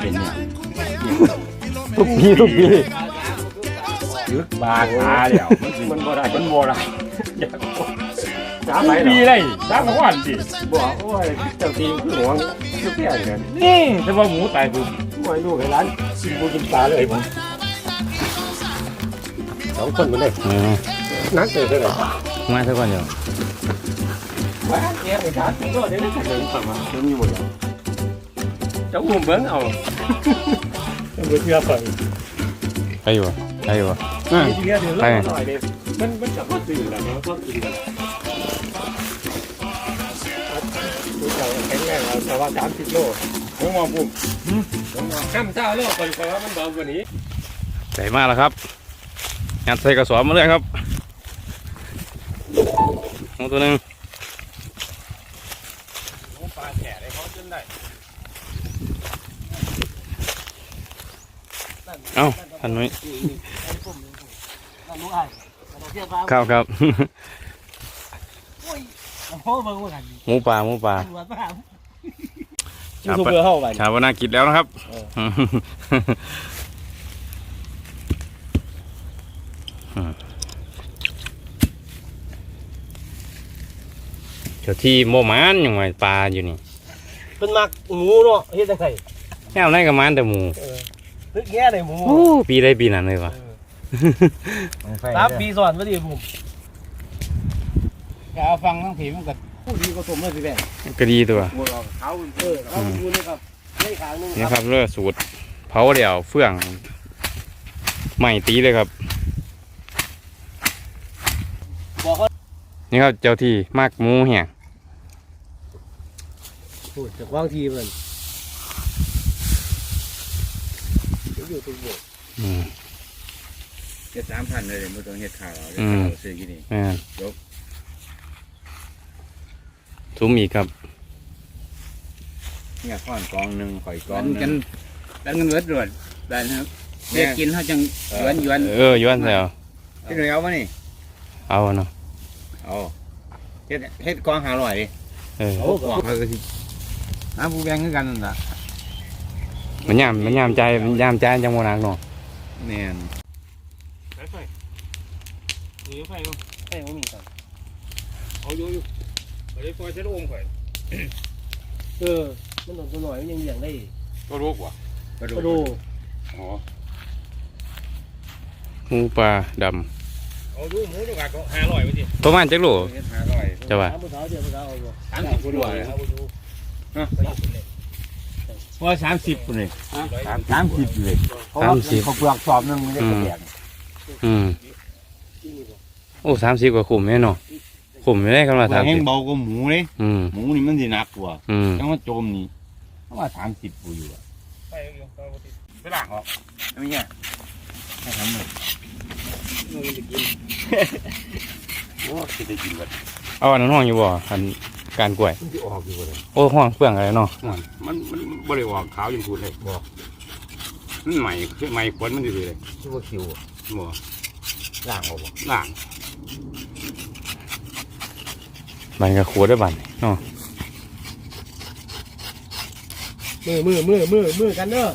เป็นเนี่ยทุทุกปีทุกปียึดปลาชาเดี๋ยวมันบ่ได้มันบ่ได้อยากบอกสามปีเลยสามวันดิบอกโอ้ยเจ้าทีคือหวงคือแก่เนี่ยนี่แต่ว่าหมูตายปุ๊บไม่รู้ให้ร้านกินบูกินปลาเลยผมสองคนมาเลยนักเตะเลยมาสักวันเดียวว้าแก่ไปขาดก็เดี๋ยวนี้จะเดินเข้ามาเดินอยู่หมดแล้วเจ้าหุ่มเบิ้งเอาเบิ้งเชื่อฟังไปอยู่บ่ไปอยู่บ่อ่าเดี๋ยวเดี๋ยวเราหน่อยเดียวมันมันจะก็ตื่นแล้วเนาะก็กินกันดูเราแข็งแรงเราแต่ว่าสามสิบโลผมมองปุ่มผมมองข้ามเจ้าโลก่อนเพราะว่ามันเบากว่านี้ใส่มากแล้วครับงัดใส่กระสอบมาเลยครับเอาตัวหนึ่ง ปลาแก่เลยเขาจนได้ เอ้าทันไหมครับครับโอ้เบิ่งว่ากันหมูป่าหมูป่าตำรวจมาหาชาปนเข้าไปชาปนากิจแล้วนะครับเจ้าที่โมมันยังไงปลาอยู่นี่เป็นมักหมูเนาะเฮ็ดจังได๋แง่ไรกับมันแต่หมู นึกแง่ได้หมูโอ้ปีได้ปีนั้นเลยวะสามปีซ้อนบ่ดีผมก็เอาฟังทั้งผีมันก็ผู้ดีก็สมเลยพี่แบงก็ดีตัวเออเอาหมูนี่ครับในขางหนึงนี่คครับรับเลือสูตรเผาเดี่ยวเฟื่องใหม่ตีเลยครับบอกว่านี่ครับเจ้าที่มากหมูเหี่ยพูดจากวางทีเพิ่น อยู่ตรงนี้อืม เจ็ดสามพันเลยไม่ต้องเฮ็ดข่าวเอาอืมซื้อกี่นี่แม่นยกซุ้มอีกครับ เนี่ยข้อนกองหนึ่งข่อยกองกันกันเงินเวิร์ดรวดได้นะครับเรียกกินเขาจังยวนยวนเออย้อนใส่เอาที่เหลือเอาวะนี่เอาเนาะเอาเฮ็ดเฮ็ดกองหาร่อยดิเออ โอ้กองเขาก็สิน้ำผู้แบงคือกันนั่นล่ะ มันยามมันยามใจมันยามใจจังโมนักเนาะเนี่ยนี่ไฟใช่บ่มีครับเอาอยู่อยู่ไปเลยปล่อยเส้นโอ่งข่อยเออมันโดนตัวหน่อยมันยังเลี้ยงได้ก็รู้กว่ากระดูกระดูกอ๋อหมูปลาดเอาดูหมูดีกว่าก็ห้าร้อยไปสิำประมาณจักโลเฮ็ดหาร่อยจะว่าถามผู้สาวเดี๋ยวผู้สาวเอาบ่สามสิบกว่าเลยเอาบ่ดู ว่าสามสิบเลยสามสิบเลยสามสิบเขาเปลือกสอบนึงมันจะกระเดียงอืมที่นี่บ่โอ้สามสิบกว่าขุมแน่เนาะขุมไม่ได้กันมาสามแห้สิงบเบากว่าหมูเลยอืมหมูนี่มันสิหนักกว่าอืมจังว่าโจมนี่เพราะว่าสามสิบปูอยู่อะไปอยู่ไปล้างออกไม่ใช่ให้ทำเลยโอ้สิได้กินเบิดเอาอันนั้นห้องอยู่บ่อัน การกล้วยมันจะออกอยู่เลยโอ้ห้องเฟื่องอะไรเนาะมันมันมันบ่ได้ออกขาวยังพูดเลยบอกมันใหม่ใหม่ขวนมันดีเลยชื่อว่าคิวอะบ่ล่างออกล้างบันกับขวดด้วยบันเนาะมือมือมือมือมือกันเด้อ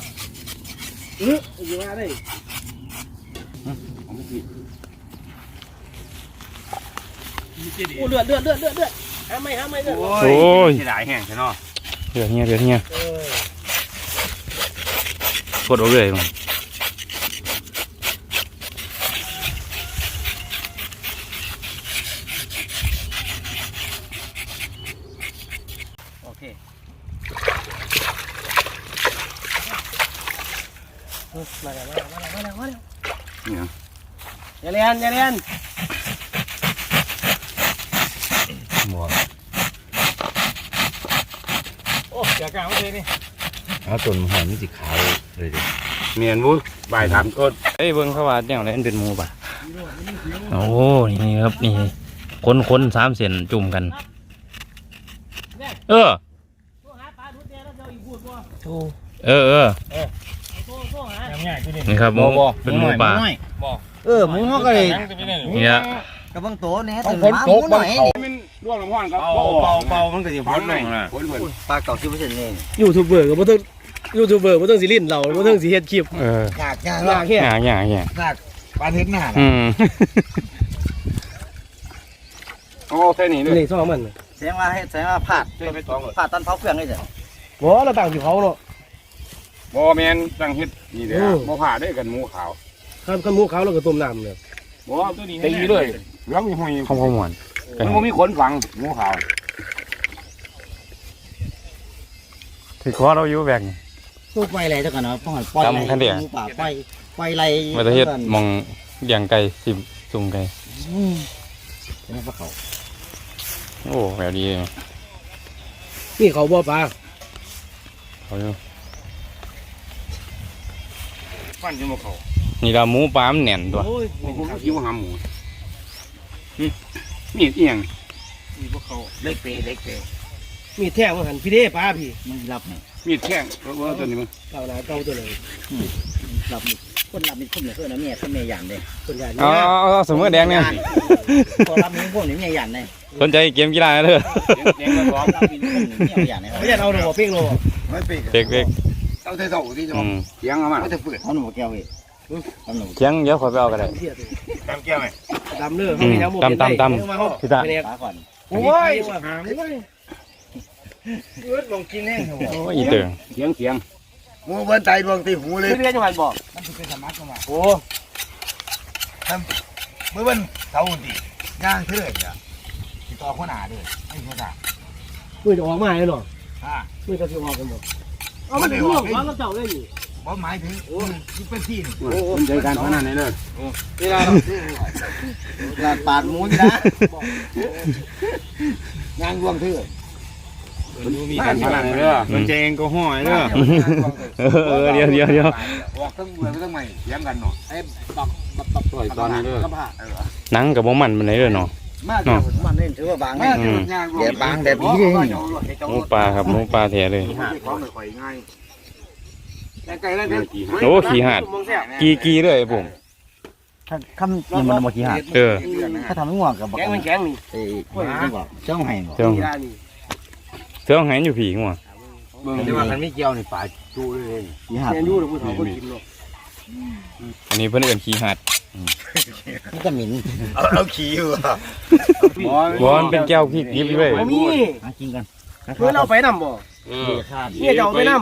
เอออยู่ว่าได้โอ้เลือดเลือดเลือดเลือดเลือด หาไม่หาไม่เลือดโอ้ยเสียดายแห้งใช่เนาะเดือดเงี้ยเดือดเงี้ยเออกดเอาเลยมึงโอเคมาแล้วมาแล้วมาแล้วมาแล้วเนี่ยอย่าเรียนอย่าเรียน จากกลางไม่ใช่นี่เอาต้นหอมนี่สิขาวเลยดิเมียนบุ้บ่ายถามต้นเอ้ยเบิ่งเขาว่าแนวไหนมันเป็นหมูป่ะโอ้นี่ครับนี่คนคนสามเส้นจุ่มกัน เออเออเออนี่ครับหมูเป็นหมูป่าเออหมูเขาก็เลยเนี่ยกระบังโตเนี่ยต้นหมาหมูหน่อยมัน ร่วงลงห้อนครับเป่าเป่าเป่ามันก็สิพ้พ้นนหลน่อยงนะพ้นพ้นปลาเก่าสิบเปอร์เซ็นต์นี่ยูทูบเบอร์ก็บ่ต้องยูทูบเบอร์บ่ต้องสิลิ้นเราบ่ต้องสิเฮ็ดคลิปเอออยากอยากยากแค่หยาหยาหยาอยากปลาเทศหน้าอืมโอ้แค่นี้เลยนี่ซ่อมมันแสดงว่าให้แสดงว่าพลาดพลาดตอนเผาเครื่องนี่จ้ะบ่เราตั้งที่เขาเนาะบ่แมนตั้งเฮ็ดนี่เด้อบ่ผ่าได้กันหมูขาวคันคันหมูขาวเราก็ต้มน้ำเนี่ยบ่ตีเลยเหลืองมีหอยข้าวหมวน มันบ่มีขนฝังหมูขาวถือคอเราอยู่แบกนี่ตู้ไฟอะไรเท่ากันเนาะป้องปล่อยจำคันเดียวหมูป่าไฟไฟไรมาตะเฮ็ดมองเลี้ยงไก่สิบจุ่มไก่อืมเป็นพวกเขาโอ้แบบดีเลยนี่เขาบ่ปลาเขาอยู่ฟันจมูกเขานี่เราหมูปลามันแน่นตัวโอ้ยผมคิวหาหมูนี่ นี่เอียงเล็กเปเล็กเปมีแท้ว่าหันพี่เด้ปลาพี่มันรับไงมีดแข้งเพราะว่าตัวนี้มันเก่าหนาเก่าตัวเลยรับมีคนรับมีคนเนี่ยเพื่อนนะเมียคนเมียหยานเลยคนใหญ่เอาเอาเอาสมมติแดงเนี่ยคนรับมีพวกนี้เมียหยานเลยสนใจเกมกีฬาเลยเลี้ยงกระสอบรับมีคนเมียหยานเลยไม่ใช่เอาหนูเพ่งโลไม่ปีกเด็กเด็กเอาเท่าที่จะอืมเลี้ยงเอามาเขาจะเปิดเขาหนูแก้วเว้ย เขาหนูเชียงเดี๋ยวขอยไปเอากันเลยตามแก้วไหมดำเนื้ออืมตำตำตำพี่ตาปลาก่อนโอ้ยหามเลยเลือดลงกินแห้งโอ้ยอีเตืองเสียงเสียงหมูเบิ้นใจดวงตีหูเลยเรียนจังหวัดบอกมันเป็นสมัครกันมาโอ้มือเบิ้นเท่าดีย่างเท่าเนี่ยติดต่อข้อหนาด้วยไอ้ข้อหนามือจะออกมาเลยเนาะอ่ามือจะสิออกกันหมดเอามันร่วงวางกับเจ้าเลยนี่ บ่หมายถึงที่เป็นที่สนใจการพนันนี่เลยเวลาลาดปาดหมูนี่นะย่างรวมเถื่อมีการพนันนี่เลยมันเจงก็ห้อยเด้อเออเดี๋ยวเดี๋ยวเดี๋ยวออกทั้งเมืองทั้งใหม่เลี้ยงกันเนาะไอ้บักบักบักต่อยตอนนี้เลยกระบะหนังกับบ่มันมันไหนเด้อเนาะมากมันเล่นถือว่าบางแม่นี่ย่างเดี๋ยวบางแบบนี้เลยหมูปลาครับหมูปลาแท้เลย โอ้ขี่หาดมองแซ่บกีกีเลยผมคำนี่มันเมื่อกี้ฮะเออถ้าทำให้ง่วงกับบักแข็งมันแข็งนี่เอ้ยจังหวะจ้องให้เจ้ากีฬานี่เจ้าหายอยู่ผีงัวเบิ่งแต่ว่าคันไม่เกี่ยวนี่ป่าจูเลยยี่ห้าแม่ยู่หรือผู้สาวก็กินเนาะอันนี้เพิ่นเอิ้นขี่หาดนี่ก็หมิ่นเอาเอาขี่อยู่อะบ่มันเป็นแก้วพริกยิบเลยบ่มีหากินกันเพื่อเราไปนำบ่เออคาดเนี่ยจะเอาไปน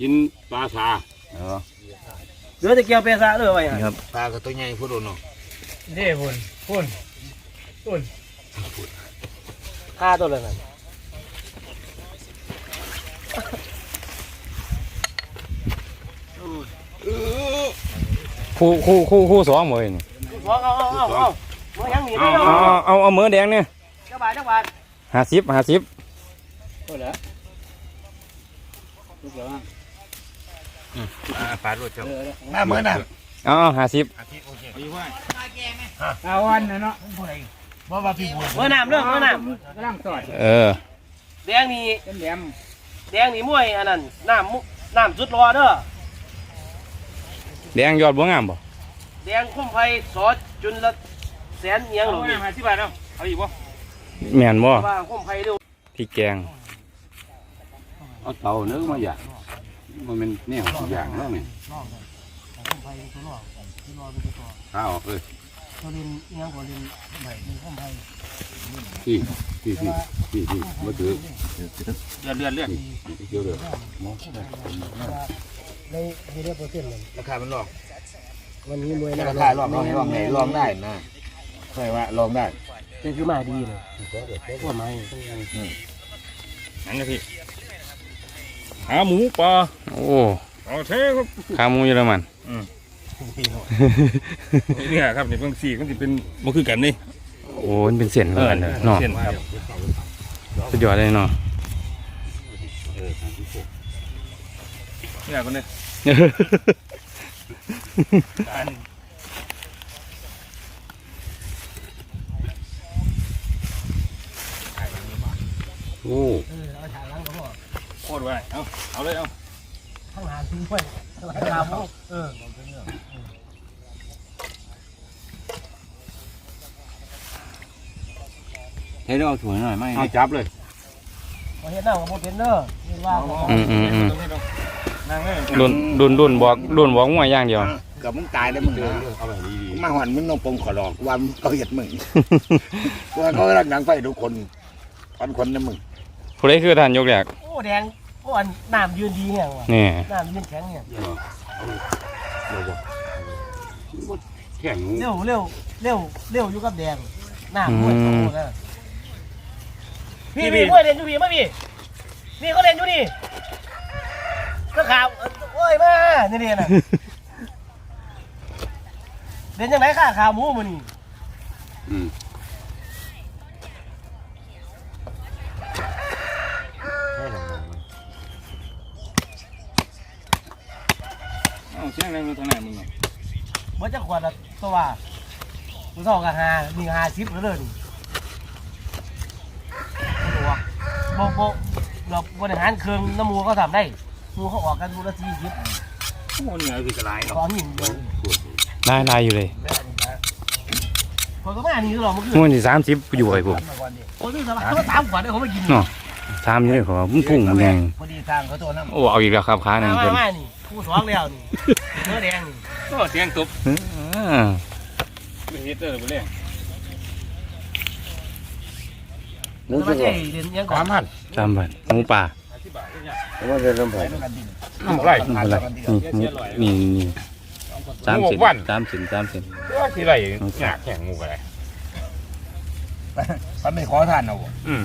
กินปลาสาำเหลือแต่เกียวเปซะเลยไว้ฮะปลากับตัวใหญ่พูดโดนเนาะเด้พุ่นพุ่นพุ่นค่าตัวละนั่นคู่คู่คู่คู่สองบ่เอ้ยนี่เอาเอาเอาเอาเอาบ่ยังหนีเอาได้เอาเอาเอาเอามือแดงเนี่ยจักบาทจักบาท50 50 ปลาโรดเจ้าหน้าเหมือนน่ะเอาเอา50เอาวันนะเนาะบ่ว่าพี่บุญเมื่อน้ำเรื่องเมื่อน้ำกำลังสอดเออแดงนี่แหลมแดงนี่มวยอันนั้นน้ำมุน้ำสุดรอเด้อแดงยอดบ่งามบ่แดงคุ้มไฟสอดจุนละแสนเอียงหรอกนี่ที่บ้านเนาะเอาอีกบ่แม่นบ่คุ้มไฟเด้อพริกแกงเอาเตาเนื้อมาอย่าง มันเป็นแนวอย่างแล้วนี่ยข้าวเอ้ยตัวดินเอียงกว่าดินใบดินคุ้มไฟที่ที่ที่ที่ที่มาถือเลือดเลือดเลือดเกี่ยวเลยมองในเฮเดอร์เปรเซนต์นั่นราคามันหลอกวันนี้มวยราคาลองลองลองไหนลองได้นะเคยว่าลองได้เป็นคือมาดีเลยพวกไม้นั่นนะพี่ หาหมูปลาโอ้เอาเท่ครับขาหมูเยอรมันเนี่ยครับนี่เพิ่งสี่มันสิเป็นบ่คือกันนี่โอ้มันเป็นเส้นเหมือนกันเด้อเนาะเส้นครับสุดยอดเลยเนาะเนี่ยคนนี้โอ้ คตรไว้เอาเอาเลยเอาข้างหลังทิ้งไว้ข้างหลังขาหมูเออให้เราเอาถั่วหน่อยไหมเอาจับเลยพอเห็นหน้าของโมเป็นเนอร์นี่ว่าอืมอืมอืมนั่งเลยดุนดุนดุนบอกดุนบอกมวยอย่างเดียวกับมึงตายได้มึงนะเอาแบบดีมาหอนมึงน้องปมขอหลอกว่ามึงเขาเหยียดมึงว่าเขารักหนังไฟทุกคนพันคนนะมึง ผู้ใดคือท่านยกแรกโอ้แดงโอ้อันน้ำยืนดีเนี่ยว่ะนี่น้ำยืนแข็งเนี่ยแข็งเร็วเร็วเร็วเร็วอยู่กับแดงน้ำมวยเขาโคตรนะพี่พี่มวยเรียนอยู่พี่มาพี่นี่เขาเรียนอยู่นี่ก็ข่าวโอ้ยมาเนี่ยเนี่ยนะเรียนยังไงข้าข่าวหมูมันนี่ งแรงอยู่ทางไหนมึงเมื่อจะขวดละตัวว่าผู้สองกับหามีหาซิปแล้วเลยนี่ตัวโบโบเราบริหารเครื่องน้ำมูเขาทำได้หมูเขาออกกันมูละสี่ซิปโอ้เหนื่อยคือกระไรเนาะตอนนี้เดียวลายลายอยู่เลยคนก็มานี่คือเราเมื่อคืนมันสิสามสิบอยู่ไอ้พวกคนที่สบายเขาตามขวัญเขาไม่กินเนาะ สามอยู่เลยขอมันพุ่งมันแดงพอดีทางเขาตัวนั้นโอ้เอาอีกแล้วครับขาหนึ่งมาเพิ่นมานี่ผู้สองแล้วนี่เนื้อแดงนี่ก็เสียงตบอ่าไม่เฮ็ดเด้อบ่เลยสมัยเรียนยังก่อนสามบาทหมูป่าว่าจะเริ่มไปน้ำไรไม่เป็นไรนี่นี่นี่สามเซนสามเซนสามเซนว่าที่ไรหยากแข็งงูกระไรมันไม่ขอทานเอาอืม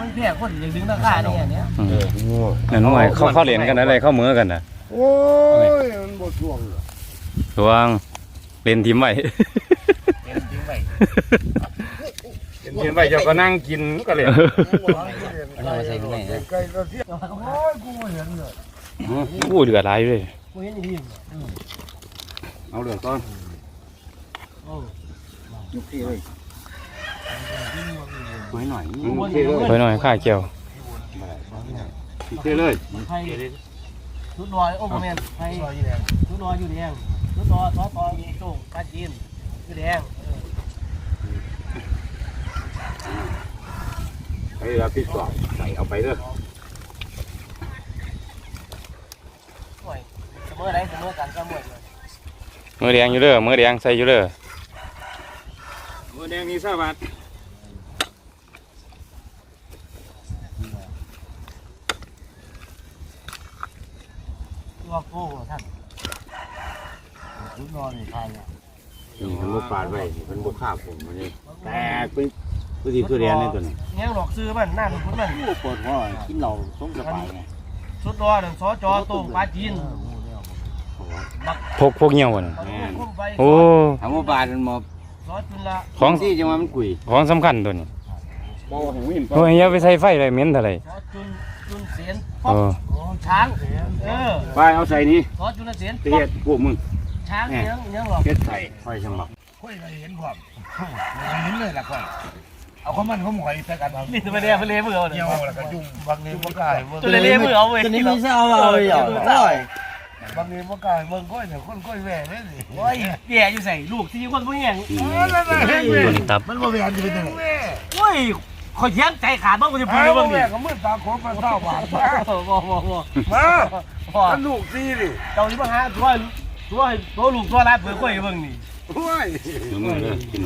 มันแพ้คนยังดึงราคาเนี่ยเนี่ยอืมนั่นหน่วยเขาเข้าเหรียญกันอะไรเข้ามือกันนะโอ้ยมันบดช่วงเลยระวังเล่นทีมไว้เห็นจริงไหมเห็นไปเจ้าก็นั่งกินก็เลยเอามาใส่ข้างในนะ ไก่กระเทียมโอ้ยกูไม่เห็นเลยอู้เดือดร้ายเลยกูเห็นอย่างนี้เอาเรื่องต้นโอ้ยุกที่เลย ไว้หน่อยยวนอยู่ไปหน่อยข้าเกี่ยวที่เลยไทยชุดลอยโอ้โหแมนไทยชุดลอยอยู่แดงชุดลอยทอตอมีโจ้งปลาจีนอยู่แดงไอ้เราพิษก่อนใส่เอาไปเด้อโอ้ยเสมอไรเสมอกันเสมอเลยมือแดงอยู่เด้อมือแดงใส่อยู่เด้อมือแดงนี่ซาบาท ตัวโก้ท่าน ชุดนอนนี่ทานเนี่ย นี่มันบุปาดไว้นี่มันบุฆ่าผมมันนี่แตกเป็นพอดีคือเรียนในตัวนี้เงี้ยหลอกซื้อมันหน้ามันคุ้นมันปวดหัวกินเหล้าสมสบายไงชุดลอยหนึ่งซอจอโต้งปลาจีนพกพกเงี้ยวน่ะคุ้มไปโอ้ ถามว่าบาทมันหมอบซอจุนละของ ที่จังหวะมันกุยของสำคัญตัวนี้บ่เห็นวิ่งโอ้ยอย่าไปใส่ไฟเลยเหม็นเท่าไหร่ซอจุนจุนเสียนเออช้างเออไปเอาใส่นี่ซอจุนเสียนเตียดพวกมึง ช้างเนี้ยเนี้ยหรอกเฮ็ดใส่ค่อยสมัครค่อยเห็นความเห็นเลยล่ะค่อยเอาข้าวมันข้าวหมอยใส่กันนี่จะไปเรียกไปเรียกมือเอาเลยเกี่ยวแล้วก็ยุ่งบางทีบ่กล้าตัวเรียกมือเอาเว้ยตัวนี้ไม่ใช่เอาเอาเลยเหรอบางทีบ่กล้าเบิ่งก้อยเนี่ยคนก้อยแหว่เลยสิโอ้ยแย่อยู่ใส่ลูกที่คนพวกนี้มันตับมันบ่แหว่จะเป็นจังได๋โอ้ยขอยเทียงใจขาดบ้างกูจะพูดอ้าวบ้างแหดิว่ก็มืดตาโคมาเศร้าบาดมาบ่บ่บ่บ่มาบ่มันลูกซีดิเจ้านี่มาหาตัว ตัวตัวลูกตัวร้านเผื่อก้อยเบิ่งนี่โอ้ยมือเลยกิน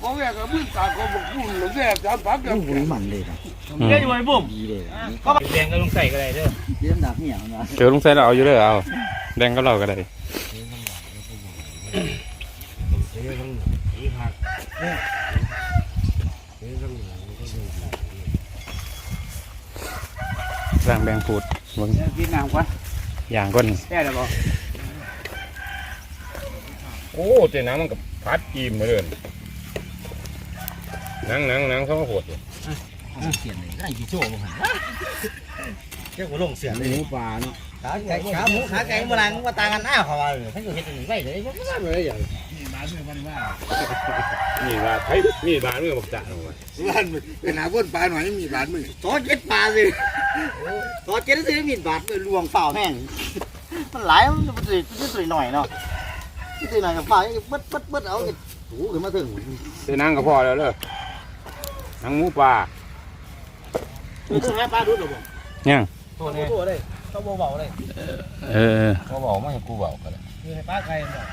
ของแรกก็มึงตาก็บอกพูดหรือแรกสามพักกันเดี๋ยวอยู่ไอ้บุ้มก็แดงก็ลงใส่ก็ได้เด้อเลี้ยงดักเนี่ยนะเจอลุงไส้เราเอาอยู่เลยเอาแดงกับเราก็ได้ร่างแบงพูดเบิ่งกินน้ำก่อน อย่างก้นแค่แล้วบ่โอ้แต่หนังมันกับพัดกีมมาเลยหนังหนังหนังเขาก็โหดอยู่เสียนเลยได้กี่โจ้บ่หันเจ้าก็ลงเสียนเลยหมูป่าเนาะขาไก่ขาหมูขาไก่โบราณว่าต่างกันอ้าวเขาว่าเลยท่านอยู่เฮ็ดอันนี้ไว้เลยบ่ว่าเลยอย่างนี่ว่าไทยนี่บานมือบอกจ่าลงมาบ้านเป็นหาก้นปลาหน่อยมีบาทมือซอเจ็ดปลาสิ ซอเจ็ดสิมีดบาทลวงเปล่าแห้งมันหลายมันสิมันสิหน่อยเนาะสิหน่อยกับฝ่ายปึ๊ดปึ๊ดปึ๊ดเอาถูขึ้นมาถึงแต่หนังก็พอแล้วเลยหนังหมูป่าคือหาปลาดุดหรอบ่ยังตัวนี้ตัวเลยต้องเบาๆเลยเออเออเขาบอกไม่ให้กูบอกกันเลยคือให้ปลาไก่เนาะ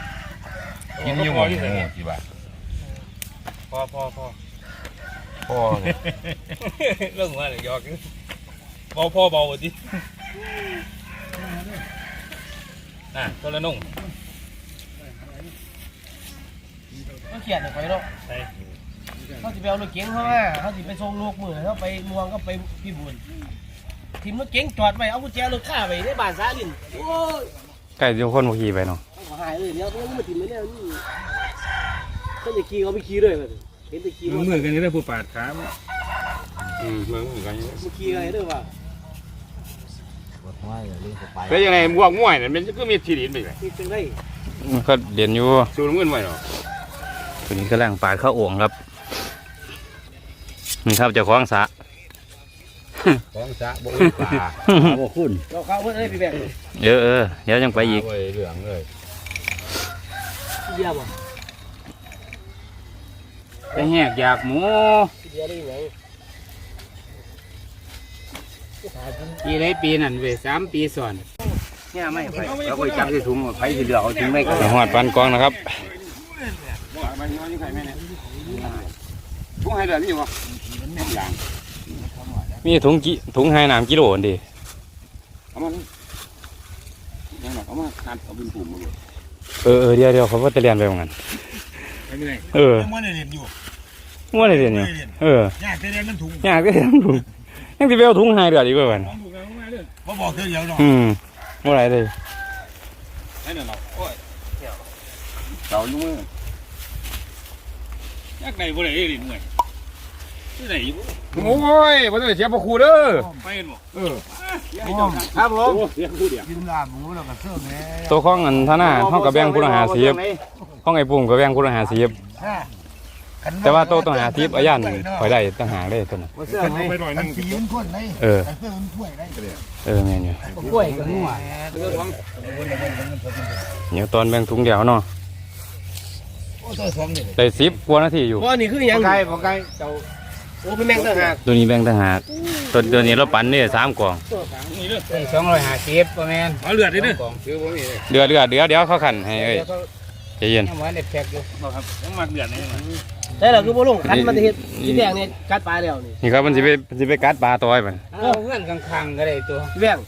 กินอยู่หมดที่ไหนกี่บาทพอพอพอพ่อเรื่องว่าหยอก เบาพอเบาดิน่ะตัวละนุ่งก็เขียนไปเนาะเขาจะไปเอารถเก๋งเขาว่าเขาจะไปส่งลูกมือเขาไปมวงก็ไปพี่บุญทีมรถเก๋งจอดไว้เอากุญแจรถข้าไว้ในบ้านซาลินโอ้ยใกล้จะคนบ่ขี่ไปเนาะเขาหายเลยเนี่ยต้องมาทีมไม่ได้นี่ถ้าจะขี่เขาไปขี่เลยแบบเห็นจะขี่มือมือกันนี่ได้ผู้ปาดขาอืมมือมือกันนี่มาขี่อะไร ด้วยวะแล้วยังไงบวกมวยนี่ยมันก็มีทีดินไปเลยขี่จังได้มันก็เรียนอยู่สูงเงินไว้เนาะตัวนี้กำลังปาดเข้าโอ่งครับนี่ครับเจ้าของสระของสะบ่ป่าโอ้คุณเราเข้าเพื่อนให้พี่แบงเออเออเดี๋ยวยังไปอีกเหลืองเลยเยี่ยมอะไปแหกอยากหมูเยี่ยมได้ยังไง ปีไรปีนั่นเว้ยสามปีซ้อนเนี่ยไม่ไปเราไปจับที่ถุงไผ่ที่เหลือเอาทิ้งไว้ก็เดี๋ยวหอดปันกองนะครับมันย้อนยังไงแม่เนี่ยทุ่งให้เดือดนี่วะอย่างมีถุงกิถุงไฮน้ำกิโลอันดีเอามันยังหรอกเอามาคัดเอาเป็นปุ่มมาเลยเออเออเดี๋ยวเดี๋ยวเขาก็จะเรียนไปเหมือนกันไม่เป็นไรเออมันได้เรียนอยู่ว่าอะไรเรียนอยู่เออยากได้เรียนน้ำถุงอยากได้ถุง ยังจะไปเอาถุงไฮเดือดอีกว่ากันของถูกแล้วมาเลยบ่บอกเธอเดียวหรอกอืมว่าอะไรเลยให้เดี๋ยวเราโอ้ยเต่าอยู่มือยากไหนบ่ได้เรียนหน่วยที่ไหนโอ้ยบ่ต้องไปเสียพระครูเด้อไปเห็นบ่ครับผมเสียพระครูเดียวกินลาบหมูแล้วก็เสื้อแม่ตัวข้องอันท่าหน้าห้องกับแบงค์ผู้ต้องหาเสียบห้องไอ้ปุ่มกับแบงค์ผู้ต้องหาเสียบ แต่ว่าโตวต้องหาทิพย์อายันคอยได้ต่างหากได้ตัวนั้นเสื้อไหนไปหน่อยนึงสีมันข้นไหนเออเสื้อมันถ้วยได้เออแม่นอยู่กล้วยกับหัวเดี๋ยวตอนแบงค์ถุงเดียวเนาะโอ้ตัวสองนี่ได้สิบกว่านาทีอยู่ว่านี่คือยังไก่บ่ไก่เจ้าโอ้เป็นแมงต่างหากตัวนี้แบงค์ต่างหากตัวตัวนี้เราปั่นเนี่ยสามกล่องสองร้อยห้าสิบประมาณเอาเลือดดิเด้อคือบ่มีเลยเดือดเดือดเดี๋ยวเดี๋ยวเขาขันให้เอ้ยใจเย็นยังวันเด็ดแพ็กอยู่ครับยังมักเลือดนี่ ได้แล้วคือบ่ลงคันมันเฮ็ดพี่แบงค์เนี่ยกัดปลาแล้วนี่นี่ครับมันสิไปมันสิไปกัดปลาตัวไอ้มันเอาเงื่อนข้างๆก็ได้ตัวพี่แบงค์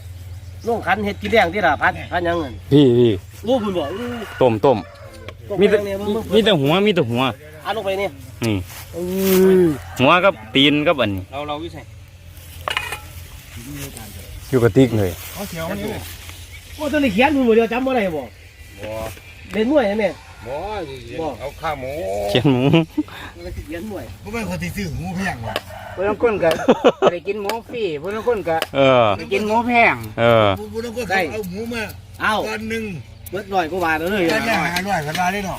ลงคันเฮ็ดพี่แบงค์ที่ละพัดพัดยังเงินพี่พี่โอ้คุณบอกต้มต้มมีมีแต่แต่เนี่ยมึงมีแต่หัวมีแต่หัวอัดลงไปนี่นี่หัวกับตีนกับอันนี้เราเราวิสัยอยู่กับติ๊กเลยเอาเสียวนี่เลยโอ้ตัวนี้เขียนมือเดียวจำบ่ได้บ่บ่เล่นมวยใช่ไหมบ่เอาข้าวหมูเขียนหมูเขียนมวยบ่เป็นคนที่ซื้อหมูแพงว่ะพวกนั้นคนก็ได้กินหมูฟรีพวกนั้นคนก็เออได้กินหมูแพงเออผู้ผู้นั้นก็เอาหมูมาเอ้าก้อนหนึ่งเบิดหน่อยก็บาทแล้วเลยแค่หาร้อยพันบาทได้เนาะ